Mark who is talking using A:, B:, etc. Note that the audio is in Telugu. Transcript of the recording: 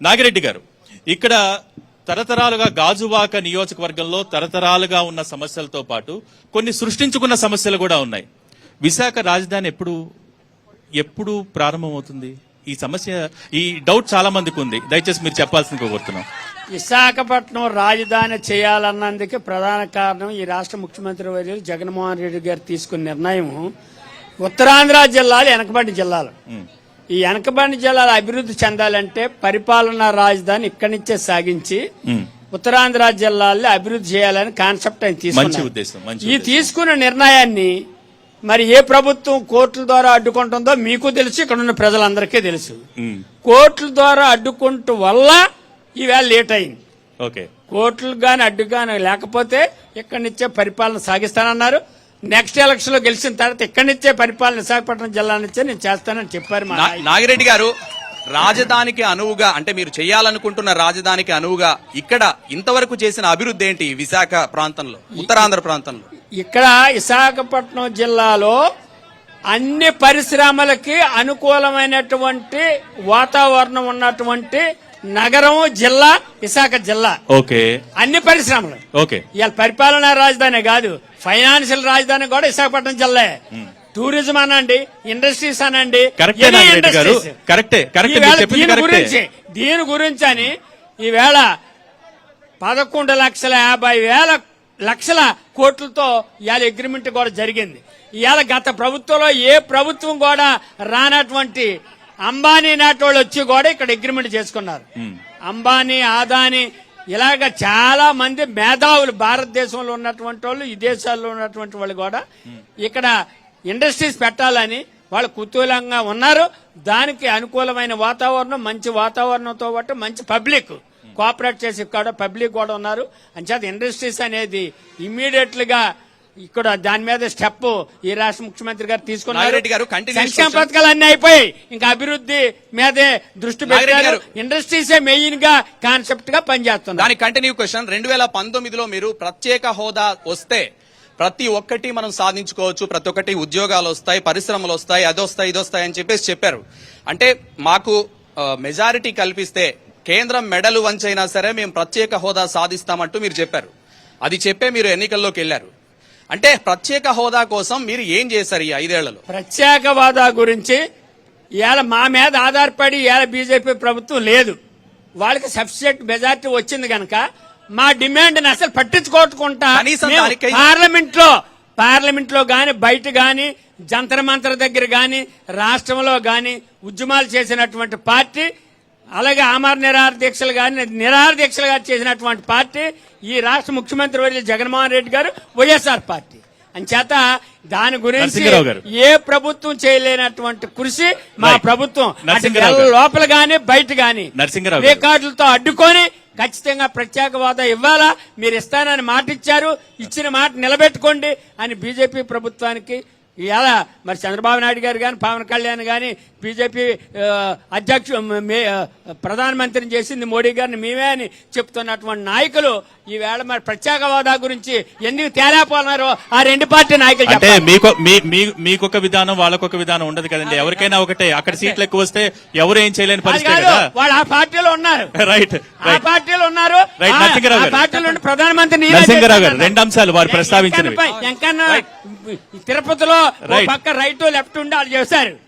A: నాగిరెడ్డి గారు ఇక్కడ తరతరాలుగా గాజువాక నియోజకవర్గంలో తరతరాలుగా ఉన్న సమస్యలతో పాటు కొన్ని సృష్టించుకున్న సమస్యలు కూడా ఉన్నాయి. విశాఖ రాజధాని ఎప్పుడు ఎప్పుడు ప్రారంభమవుతుంది? ఈ సమస్య ఈ డౌట్ చాలా మందికి ఉంది. దయచేసి మీరు చెప్పాల్సింది కోరుతున్నాం.
B: విశాఖపట్నం రాజధాని చేయాలన్నందుకు ప్రధాన కారణం ఈ రాష్ట్ర ముఖ్యమంత్రి వర్యులు జగన్మోహన్ రెడ్డి గారు తీసుకున్న నిర్ణయం ఉత్తరాంధ్ర జిల్లాలు వెనకబడిన జిల్లాలు. ఈ వెనకబడిన జిల్లాలు అభివృద్ధి చెందాలంటే పరిపాలనా రాజధాని ఇక్కడి నుంచే సాగించి. ఉత్తరాంధ్ర జిల్లాల్లో అభివృద్ధి చేయాలని కాన్సెప్ట్ ఆయన తీసుకున్నారు ఈ. తీసుకున్న నిర్ణయాన్ని మరి ఏ ప్రభుత్వం కోర్టుల ద్వారా అడ్డుకుంటుందో మీకు తెలుసు ఇక్కడ ఉన్న ప్రజలందరికీ తెలుసు. కోర్టుల ద్వారా అడ్డుకుంటూ వల్ల ఈవేళ లేట్ అయింది
A: ఓకే
B: కోర్టులు గాని అడ్డు గాని లేకపోతే ఇక్కడి నుంచే పరిపాలన సాగిస్తానన్నారు నెక్స్ట్ ఎలక్షన్లో గెలిచిన తర్వాత ఇక్కడి నుంచే పరిపాలన విశాఖపట్నం జిల్లా నుంచే నేను చేస్తానని చెప్పారు.
C: నాగిరెడ్డి గారు రాజధానికి అనువుగా అంటే మీరు చేయాలనుకుంటున్న రాజధానికి అనువుగా ఇక్కడ ఇంతవరకు చేసిన అభివృద్ధి ఏంటి విశాఖ ప్రాంతంలో ఉత్తరాంధ్ర ప్రాంతంలో
B: ఇక్కడ విశాఖపట్నం జిల్లాలో అన్ని పరిశ్రమలకి అనుకూలమైనటువంటి వాతావరణం ఉన్నటువంటి నగరం జిల్లా విశాఖ జిల్లా.
A: ఓకే.
B: అన్ని పరిశ్రమలు.
A: ఓకే.
B: ఇవాళ పరిపాలనా రాజధాని కాదు ఫైనాన్షియల్ రాజధాని కూడా విశాఖపట్నం జిల్లా. టూరిజం అనండి ఇండస్ట్రీస్ అనండి
A: కరెక్టే
B: దీని. గురించి దీని గురించి అని ఈవేళ పదకొండు లక్షల యాభై వేల లక్షల కోట్లతో ఇవాళ అగ్రిమెంట్ కూడా జరిగింది. ఇవాళ గత ప్రభుత్వంలో ఏ ప్రభుత్వం కూడా రానటువంటి అంబానీ నాటోళ్ళు వచ్చి కూడా ఇక్కడ అగ్రిమెంట్ చేసుకున్నారు. అంబానీ ఆదాని ఇలాగ చాలా మంది మేధావులు భారతదేశంలో ఉన్నటువంటి వాళ్ళు ఈ దేశాల్లో ఉన్నటువంటి వాళ్ళు కూడా ఇక్కడ ఇండస్ట్రీస్ పెట్టాలని వాళ్ళు కుతూహలంగా ఉన్నారు. దానికి అనుకూలమైన వాతావరణం మంచి వాతావరణంతో పాటు మంచి పబ్లిక్ కోఆపరేట్ చేసి ఇక్కడ పబ్లిక్ కూడా ఉన్నారు. అంచేత ఇండస్ట్రీస్ అనేది ఇమ్మీడియట్గా ఇక్కడ దాని మీద స్టెప్ ఈ రాష్ట్ర ముఖ్యమంత్రి గారు తీసుకున్నారు. సంక్షేమ. పథకాలు అన్ని అయిపోయి ఇంకా అభివృద్ధి మీదే దృష్టి పెట్టారు. ఇండస్ట్రీసే మెయిన్గా కాన్సెప్ట్గా పనిచేస్తున్నారు.
C: దాని కంటిన్యూ క్వశ్చన్. రెండు వేల పంతొమ్మిదిలో మీరు ప్రత్యేక హోదా వస్తే ప్రతి ఒక్కటి మనం సాధించుకోవచ్చు. ప్రతి ఒక్కటి ఉద్యోగాలు వస్తాయి పరిశ్రమలు వస్తాయి అది వస్తాయి ఇది వస్తాయి అని చెప్పేసి చెప్పారు. అంటే మాకు మెజారిటీ కల్పిస్తే కేంద్రం మెడలు వంచైనా సరే మేము ప్రత్యేక హోదా సాధిస్తామంటూ మీరు చెప్పారు. అది చెప్పే మీరు ఎన్నికల్లోకి వెళ్ళారు. అంటే ప్రత్యేక హోదా కోసం మీరు ఏం చేశారు ఈ ఐదేళ్ళలో?
B: ప్రత్యేక హోదా గురించి ఇవాళ మా మీద ఆధారపడి ఇవాళ బీజేపీ ప్రభుత్వం లేదు. వాళ్ళకి సబ్సిడెంట్ మెజార్టీ వచ్చింది కనుక మా డిమాండ్ అసలు పట్టించుకోకుండా పార్లమెంట్లో పార్లమెంట్లో గాని బయట గాని జంతర్ మంతర్ దగ్గర గాని రాష్ట్రంలో గాని ఉద్యమాలు చేసినటువంటి పార్టీ అలాగే ఆమర నిరాహార దీక్షలు గాని నిరాహార దీక్షలు గాని చేసినటువంటి పార్టీ ఈ రాష్ట్ర ముఖ్యమంత్రి వర్యులు జగన్మోహన్ రెడ్డి గారు వైఎస్ఆర్ పార్టీ అంచేత దాని గురించి. ఏ ప్రభుత్వం చేయలేనటువంటి కృషి మా. ప్రభుత్వం. లోపల గాని బయట గాని. రికార్డులతో అడ్డుకొని ఖచ్చితంగా ప్రత్యేక హోదా ఇవ్వాలా మీరు ఇస్తానని మాట ఇచ్చారు ఇచ్చిన మాట నిలబెట్టుకోండి అని బీజేపీ ప్రభుత్వానికి ఇలా మరి చంద్రబాబు నాయుడు గారు కానీ పవన్ కళ్యాణ్ కానీ బీజేపీ అధ్యక్షు ప్రధానమంత్రిని చేసింది మోడీ గారిని మేమే అని చెప్తున్నటువంటి నాయకులు ఈవేళ మరి ప్రత్యేక హోదా గురించి ఎందుకు తేలేపోతున్నారో ఆ రెండు పార్టీ నాయకులు
A: అంటే. మీకు మీ- మీ- మీకొక విధానం వాళ్ళకొక విధానం ఉండదు కదండి. ఎవరికైనా ఒకటే. అక్కడ సీట్లు ఎక్కువ వస్తే ఎవరు ఏం చేయలేని పరిస్థితి
B: వాళ్ళు ఆ పార్టీలో ఉన్నారు.
A: రైట్
B: ఆ పార్టీలో ఉన్నారు.
A: నరసింహరావు గారు.
B: పార్టీలో ప్రధానమంత్రి
A: నరసింహరావు గారు. రెండు అంశాలు వారు ప్రస్తావించినవి.
B: వెంకన్న తిరుపతిలో. పక్క రైట్ లెఫ్ట్ ఉండి వాళ్ళు చేశారు.